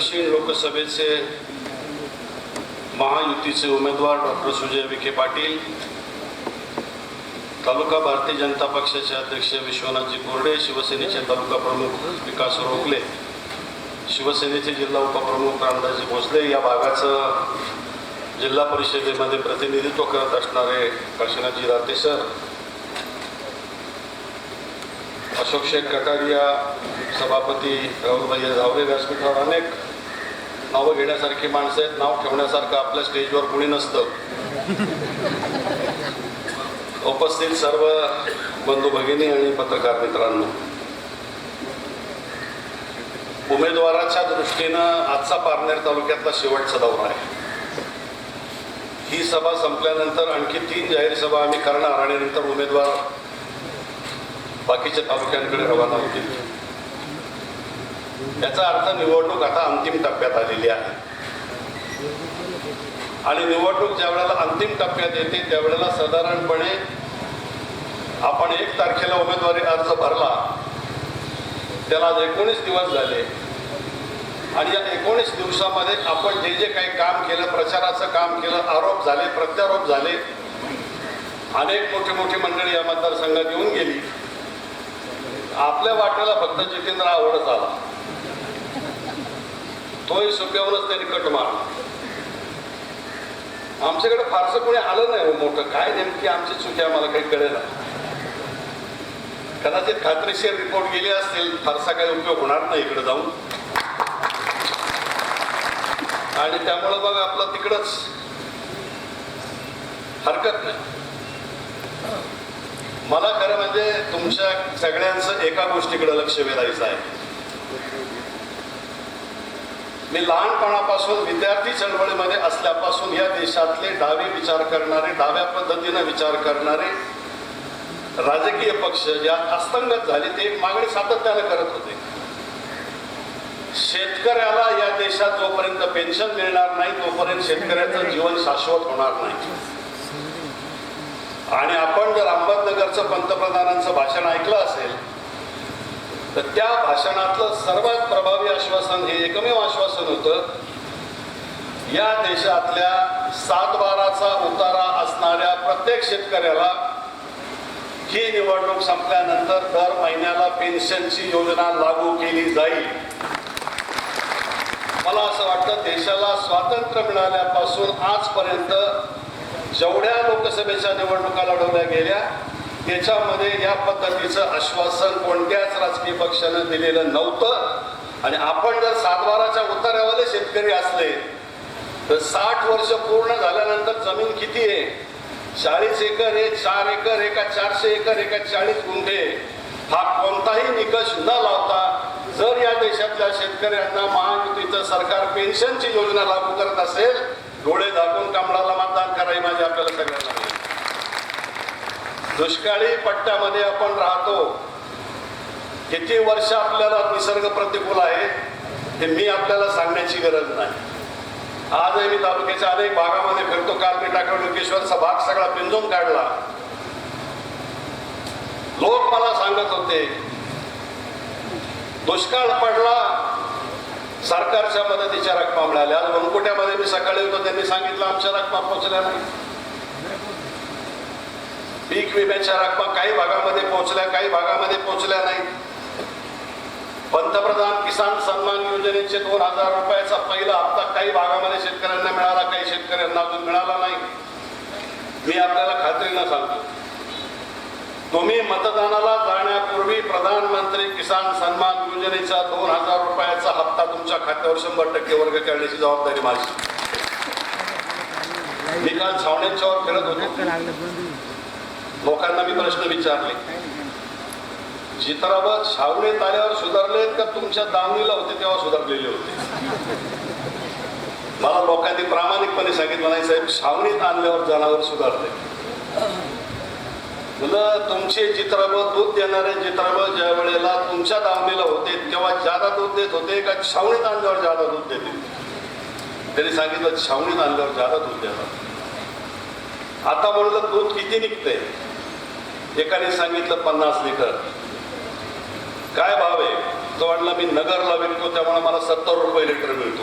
दक्षिण लोकसभेचे महायुतीचे उमेदवार डॉक्टर सुजय विखे पाटील तालुका भारतीय जनता पक्षाचे अध्यक्ष विश्वनाथजी कोरडे शिवसेनेचे तालुका प्रमुख विकास रोखले शिवसेनेचे जिल्हा उपप्रमुख रामदासजी भोसले या भागाचं जिल्हा परिषदेमध्ये प्रतिनिधित्व करत असणारे काशीनाथजी रातेसर अशोक शेख कटारिया सभापती राहुलभाई झावरे व्यासपीठावर अनेक नावं घेण्यासारखी माणसं आहेत नाव ठेवण्यासारखं आपल्या स्टेजवर कुणी नसतं. उपस्थित सर्व बंधू भगिनी आणि पत्रकार मित्रांनो. उमेदवाराच्या दृष्टीनं आजचा पारनेर तालुक्यातला शेवटचा दौरा आहे. ही सभा संपल्यानंतर आणखी तीन जाहीर सभा आम्ही करणार आणि नंतर उमेदवार बाकीच्या तालुक्यांकडे रवाना होतील. याचा अर्थ निवडणूक आता अंतिम टप्प्यात आलेली आहे. आणि निवडणूक ज्या वेळेला अंतिम टप्प्यात येते त्यावेळेला साधारणपणे आपण एक तारखेला उमेदवारी अर्ज भरला त्याला आज एकोणीस दिवस झाले. आणि या एकोणीस दिवसामध्ये आपण जे जे काही काम केलं प्रचाराचं काम केलं आरोप झाले प्रत्यारोप झाले अनेक मोठी मोठी मंडळी या मतदारसंघात येऊन गेली. आपल्या वाटेला फक्त जितेंद्र आवडत आला. तोही सुक्यावरच त्यांनी कट मारला. आमच्याकडे फारसं कोणी आलं नाही हो मोठं. काय नेमकी आमची चुकी आम्हाला काही कळेल कदाचित खात्रीशीर रिपोर्ट गेले असतील फारसा काही उपयोग होणार नाही इकडे जाऊन. आणि त्यामुळं मग आपलं तिकडच हरकत नाही. मला खरं म्हणजे तुमच्या सगळ्यांचं एका गोष्टीकडे लक्ष वेधायचं आहे. मी लहानपणापासून विद्यार्थी चळवळीमध्ये असल्यापासून या देशातले डावे विचार करणारे डाव्या पद्धतीनं विचार करणारे राजकीय पक्ष ज्यात अस्तंगत झाले ते मागणी सातत्यानं करत होते. शेतकऱ्याला या देशात जोपर्यंत पेन्शन मिळणार नाही तोपर्यंत शेतकऱ्याचं जीवन शाश्वत होणार नाही. आणि आपण जर अहमदनगरचं पंतप्रधानांचं भाषण ऐकलं असेल तर त्या भाषणातलं सर्वात प्रभावी आश्वासन हे एकमेव आश्वासन होतं या देशातल्या सात बाराचा उतारा असणाऱ्या प्रत्येक शेतकऱ्याला ही निवडणूक संपल्यानंतर दर महिन्याला पेन्शनची योजना लागू केली जाईल. मला असं वाटतं देशाला स्वातंत्र्य मिळाल्यापासून आजपर्यंत जेवढ्या लोकसभेच्या निवडणुका लढवल्या गेल्या त्याच्यामध्ये या पद्धतीचं आश्वासन कोणत्याच राजकीय पक्षानं दिलेलं नव्हतं. आणि आपण जर सातबाराच्या उतार्यावाले शेतकरी असले तर साठ वर्ष पूर्ण झाल्यानंतर जमीन किती आहे? चाळीस एकर हे चार एकर एका चारशे एकर एका चाळीस गुंठे. हा कोणताही निकष न लावता जर या देशातल्या शेतकऱ्यांना महायुतीचं सरकार पेन्शनची योजना लागू करत असेल डोळे झाकून कमळाला मतदान करायला माझी आपल्याला सगळ्यांना दुष्काळी पट्ट्यामध्ये आपण राहतो. किती वर्ष आपल्याला निसर्ग प्रतिकूल आहे हे मी आपल्याला सांगण्याची गरज नाही. आजही मी तालुक्याच्या अनेक भागामध्ये फिरतो. काल मी टाकवडुकेश्वरचा भाग सगळा पिंजून काढला. लोक मला सांगत होते दुष्काळ पडला सरकारच्या मदतीच्या रक्कम मिळाल्या. आज वनकुट्यामध्ये मी सकाळी होतो त्यांनी सांगितलं आमच्या रक्कमा पोचल्या नाही. पीक विम्याच्या रकमा काही भागामध्ये पोहोचल्या काही भागामध्ये पोहोचल्या नाही पंतप्रधान किसान सन्मान योजनेचे दोन हजार रुपयाचा पहिला हप्ता काही भागामध्ये शेतकऱ्यांना मिळाला काही शेतकऱ्यांना अजून मिळाला नाही. मी आपल्याला खात्रीनं सांगतो. तुम्ही मतदानाला जाण्यापूर्वी प्रधानमंत्री किसान सन्मान योजनेचा दोन हजार रुपयाचा हप्ता तुमच्या खात्यावर शंभर टक्के वर्ग करण्याची जबाबदारी माझी. मी काल छावण्यांच्यावर फिरत होतो. लोकांना मी प्रश्न विचारले. चित्राबाद छावणीत आल्यावर सुधारले का तुमच्या दावणीला होते तेव्हा सुधारलेले होते? मला लोकांनी प्रामाणिकपणे सांगितलं नाही साहेब छावणीत आणल्यावर जनावर सुधारले मुलं तुमचे चित्रपट दूध देणारे चित्रपट ज्या वेळेला तुमच्या दावणीला होते तेव्हा जादा दूध देत होते का छावणीत आणल्यावर जादा दूध देते त्यांनी सांगितलं छावणीत आणल्यावर जादा दूध देतात. आता म्हणलं दूध किती निघतंय? एकाने सांगितलं पन्नास लिटर काय भाव आहे? तो म्हणला मी नगरला विकतो त्यामुळे मला सत्तर रुपये लिटर मिळतो.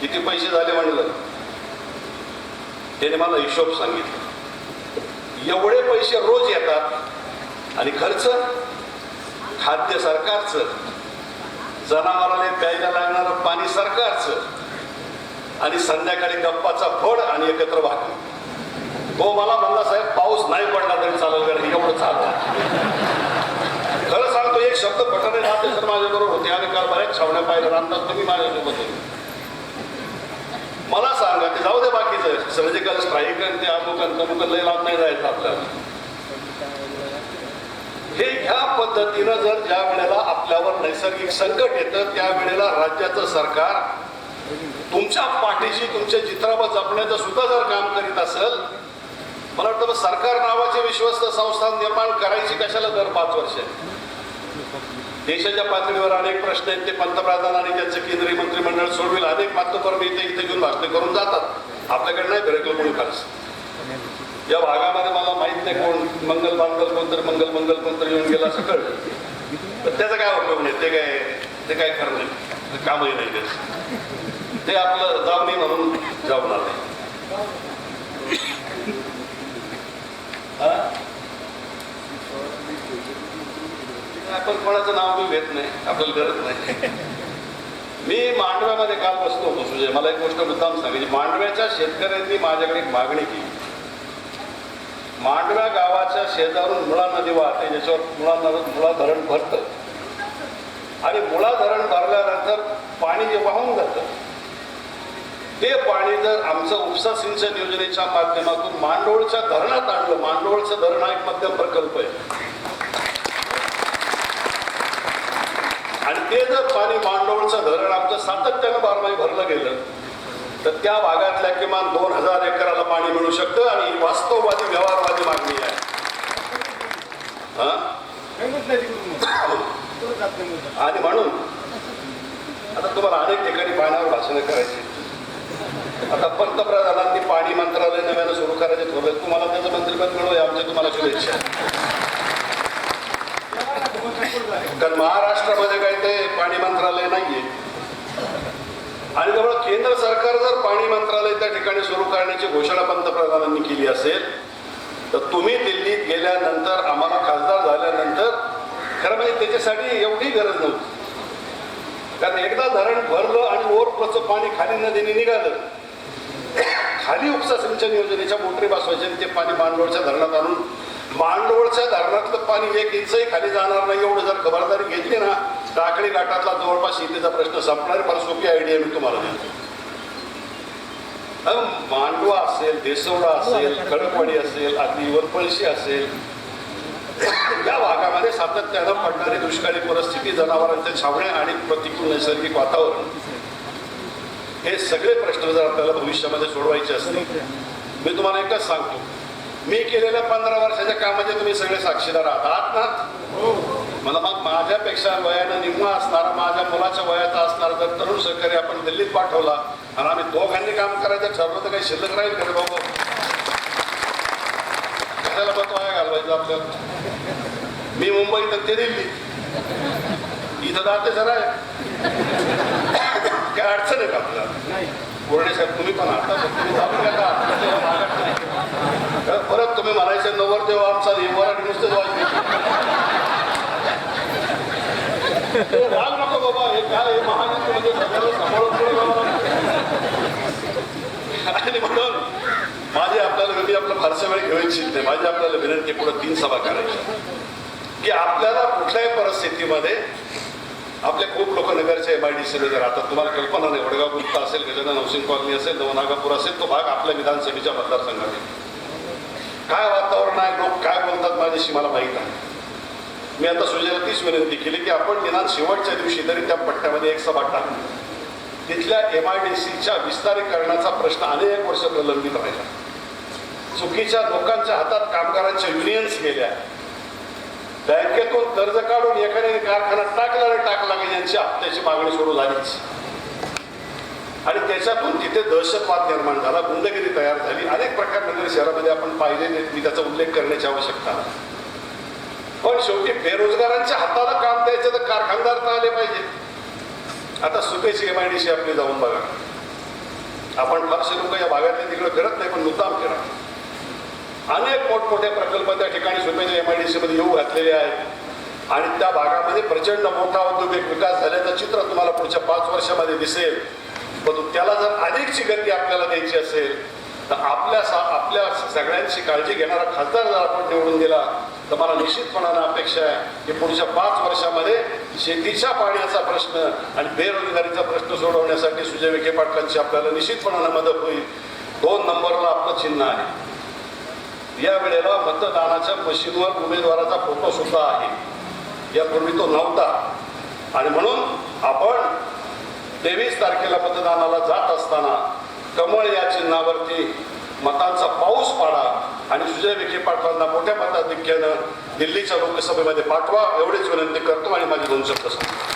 किती पैसे झाले म्हणलं त्याने मला हिशोब सांगितला. एवढे पैसे रोज येतात आणि खर्च? खाद्य सरकारचं. जनावराला प्यायला लागणारं पाणी सरकारचं. आणि संध्याकाळी गप्पाचा फड आणि एकत्र भाकरी. हो मला म्हणला साहेब पाऊस नाही पडला तरी चालेल कारण एवढं चाललं खरं सांगतो एक शब्द पठाणे राहते सर माझ्याबरोबर होते. आणि काल बऱ्याच छावण्या पाहिलं रामदास तुम्ही माझ्यासोबत होते. मला सांगा ते जाऊ दे बाकीचं. सर्जिकल स्ट्राईक आणि ते अमुक आणि लाभ नाही जायचं आपल्याला. हे ह्या पद्धतीनं जर ज्या वेळेला आपल्यावर नैसर्गिक संकट येतं त्यावेळेला राज्याचं सरकार तुमच्या पाठीशी तुमच्या चित्रावर जपण्याचं सुद्धा जर काम करीत असेल मला वाटतं मग सरकार नावाचे विश्वस्त संस्था निर्माण करायची कशाला दर पाच वर्ष? देशाच्या पातळीवर अनेक प्रश्न आहेत ते पंतप्रधान आणि त्यांचं केंद्रीय मंत्रिमंडळ सोडवेल. अनेक मातोपर इथे इथे घेऊन भाषणे करून जातात. आपल्याकडे नाही फिरकलं म्हणून खास. या भागामध्ये मला माहीत नाही कोण मंगल मंगल मंत्र मंगल मंगल मंत्र येऊन गेला असं कळलं. पण त्याचा काय उपयोग नाही? ते काय ते काय खरं नाही. ते कामही नाही त्याचं. ते आपलं जावणी म्हणून जाऊन आले आपण कोणाचं नाव मी घेत नाही. आपल्याला गरज नाही. मी मांडव्यामध्ये काल बसलो होतो सुजय. मला एक गोष्ट मुद्दाम सांगितली मांडव्याच्या शेतकऱ्यांनी माझ्याकडे एक मागणी केली. मांडव्या गावाच्या शेजारून मुळा नदी वाहते ज्याच्यावर मुळा मुळा धरण भरतं. आणि मुळा धरण भरल्यानंतर पाणी जे वाहून जातं ते पाणी जर आमचं उपसा सिंचन योजनेच्या माध्यमातून मांडोळच्या धरणात आणलं मांडोळचं धरण हा एक मध्यम प्रकल्प आहे. आणि ते जर पाणी मांडोळचं धरण आमचं सातत्यानं बारमाही भरलं गेलं तर त्या भागातल्या किमान दोन हजार एकराला पाणी मिळू शकतं आणि ही वास्तववादी व्यवहारवादी मागणी आहे. हा? आणि म्हणून आता तुम्हाला अनेक ठिकाणी पाण्यावर भाषणं करायची. आता पंतप्रधानांनी पाणी मंत्रालय नव्यानं सुरू करायचे ठरवलं तुम्हाला त्याचं मंत्रिपद मिळवूया. आमच्या तुम्हाला शुभेच्छा. कारण महाराष्ट्रामध्ये काही ते पाणी मंत्रालय नाहीये. आणि त्यामुळे केंद्र सरकार जर पाणी मंत्रालय त्या ठिकाणी सुरू करण्याची घोषणा पंतप्रधानांनी केली असेल तर तुम्ही दिल्लीत गेल्यानंतर आम्हाला खासदार झाल्यानंतर खरं म्हणजे त्याच्यासाठी एवढी गरज नव्हती. कारण एकदा धरण भरलं आणि ओरफ्लोचं पाणी खाली नदीने निघालं खाली उपसा सिंचन योजनेच्या मोटरी बसवायचे आणि ते पाणी मांडवळच्या धरणात आणून मांडवळच्या धरणातलं पाणी एक इंचही खाली जाणार नाही. एवढं जर खबरदारी घेतली ना टाकळी घाटातला जवळपास शेतीचा प्रश्न संपणार. फार सोपी आयडिया मी तुम्हाला देतो. मांडवा असेल देसवडा असेल खडकवाडी असेल अगदी वरपळशी असेल या भागामध्ये सातत्यानं पडणारी दुष्काळी परिस्थिती जनावरांच्या छावण्या आणि प्रतिकूल नैसर्गिक वातावरण. हे सगळे प्रश्न जर आपल्याला भविष्यामध्ये सोडवायचे असतील मी तुम्हाला एकच सांगतो. मी केलेल्या पंधरा वर्षाच्या कामाचे तुम्ही सगळे साक्षीदार आहात. ना? मला मग माझ्यापेक्षा वयानं निम्मा असणारा माझ्या मुलाच्या वयाचा असणारा जर तरुण सहकारी आपण दिल्लीत पाठवला आणि आम्ही दोघांनी काम करायचं ठरवलं तर काही शिल्लक राहील का रे बाबा? कशाला बतवाया घालवायचं आपल्याला? मी मुंबईत आणि ते दिल्ली. इथं जाते जरा. काय अडचण आहे का आपल्याला? साहेब तुम्ही पण आता. परत तुम्ही म्हणायचं नवर देव आमचा आणि नुसतं राग नको बाबा हे काय हे म्हणजे सगळ्याला सांभाळून. आणि म्हणून माझी आपल्याला मी आपलं फारसा वेळ घेऊ इच्छित नाही. माझी आपल्याला विनंती पुढे तीन सभा करायच्या की आपल्याला कुठल्याही परिस्थितीमध्ये आपले खूप लोक नगरच्या एम आय डी सीमध्ये राहतात. तुम्हाला कल्पना नाही वडगाव गुप्त असेल गजानन हाऊसिंग कॉलनी असेल नवनागापूर असेल तो भाग आपल्या विधानसभेच्या मतदारसंघात आहे. काय वातावरण आहे लोक काय बोलतात माझ्याशी मला माहीत आहे मी आता सुजयला तीच विनंती केली की आपण निदान शेवटच्या दिवशी तरी त्या पट्ट्यामध्ये एक सभा टाकू. तिथल्या एम आय डी सीच्या विस्तारीकरणाचा प्रश्न अनेक वर्ष प्रलंबित राहिला. चुकीच्या लोकांच्या हातात कामगारांच्या युनियन्स गेल्या. बँकेतून कर्ज काढून एखाद्याने कारखाना टाकला आणि टाकला की यांची हप्त्याची मागणी सुरू झालीच. आणि त्याच्यातून तिथे दहशतवाद निर्माण झाला गुंडगिरी तयार झाली. अनेक प्रकार नगर शहरामध्ये आपण पाहिले मी त्याचा उल्लेख करण्याची आवश्यकता पण शेवटी बेरोजगारांच्या हाताला काम द्यायचं तर कारखानदार तर आले पाहिजे. आता सुपेची एम आय डी सी आपली जाऊन बघा. आपण फारसे लोक या भागातले तिकडे फिरत नाही पण मुद्दाम फिरा. अनेक मोठमोठे प्रकल्प त्या ठिकाणी सुपेच्या एम आय डी सी मध्ये येऊ घातलेले आहेत. आणि त्या भागामध्ये प्रचंड मोठा औद्योगिक विकास झाल्याचं चित्र तुम्हाला पुढच्या पाच वर्षामध्ये दिसेल. परंतु त्याला जर अधिकची गती आपल्याला द्यायची असेल तर आपल्या सा आपल्या सगळ्यांची काळजी घेणारा खासदार जर आपण निवडून दिला तर मला निश्चितपणानं अपेक्षा आहे की पुढच्या पाच वर्षामध्ये शेतीच्या पाण्याचा प्रश्न आणि बेरोजगारीचा प्रश्न सोडवण्यासाठी सुजय विखे पाटलांची आपल्याला निश्चितपणानं मदत होईल. दोन नंबरला आपलं चिन्ह आहे. या वेळेला मतदानाच्या मशीनवर उमेदवाराचा फोटो सुद्धा आहे. यापूर्वी तो नव्हता. आणि म्हणून आपण तेवीस तारखेला मतदानाला जात असताना कमळ या चिन्हावरती मतांचा पाऊस पाडा आणि सुजय विखे पाटलांना मोठ्या मताधिक्यानं दिल्लीच्या लोकसभेमध्ये पाठवा. एवढीच विनंती करतो आणि माझे दोन शब्द सांगतो